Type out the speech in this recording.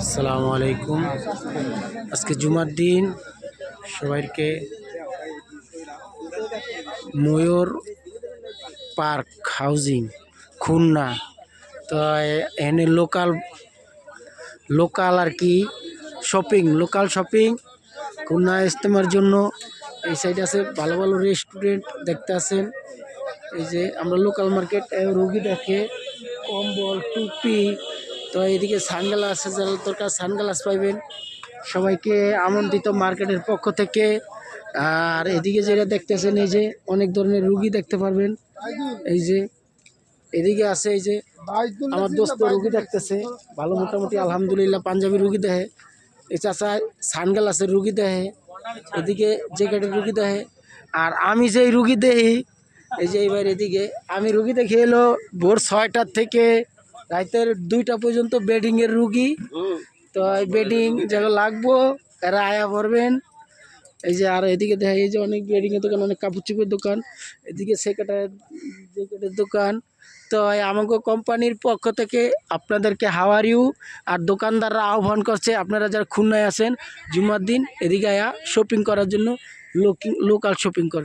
আসসালামু আলাইকুম। আজকে জুমার দিন। সবাইকে ময়ূর পার্ক হাউজিং, খুলনা। তো এখানে লোকাল লোকাল আর কি শপিং, লোকাল শপিং। খুলনা ইস্তেমার জন্য এই সাইডে আছে ভালো ভালো রেস্টুরেন্ট, দেখতে আছেন। এই যে আমরা লোকাল মার্কেট রুগী দেখে, কম্বল, টুপি তো এদিকে সানগ্লাস যারা দরকার সানগ্লাস পাইবেন। সবাইকে আমন্ত্রিত মার্কেটের পক্ষ থেকে। আর এদিকে যেটা দেখতেছেন, এই যে অনেক ধরনের রুগী দেখতে পারবেন। এই যে এদিকে আছে, এই যে আমার দোস্ত রুগী দেখতেছে। ভালো মোটামুটি, আলহামদুলিল্লাহ, পাঞ্জাবি রুগী দেখে। এই চাচা সানগ্লাসের রুগী দেখে। এদিকে জ্যাকেটের রুগী দেখে। আর আমি যেই রুগী দেখি, এই যে এইবার এদিকে, আমি রুগী দেখে এলো ভোর ছয়টার থেকে। রাতের দুইটা পর্যন্ত বেডিংয়ের রুগী। তো এই বেডিং যেগুলো লাগবো এরা আয়া পড়বেন এই যে আর এদিকে দেখা এই যে অনেক বেডিংয়ের দোকান অনেক কাপড় চুপড়ের দোকান। এদিকে সেকেটার জ্যাকেটের দোকান। তো এই আমাকে কোম্পানির পক্ষ থেকে আপনাদেরকে হাওয়ার ইউ আর দোকানদাররা আহ্বান করছে আপনারা যারা খুলনায় আছেন জুমার দিন এদিকে আয়া শপিং করার জন্য লোকাল শপিং করে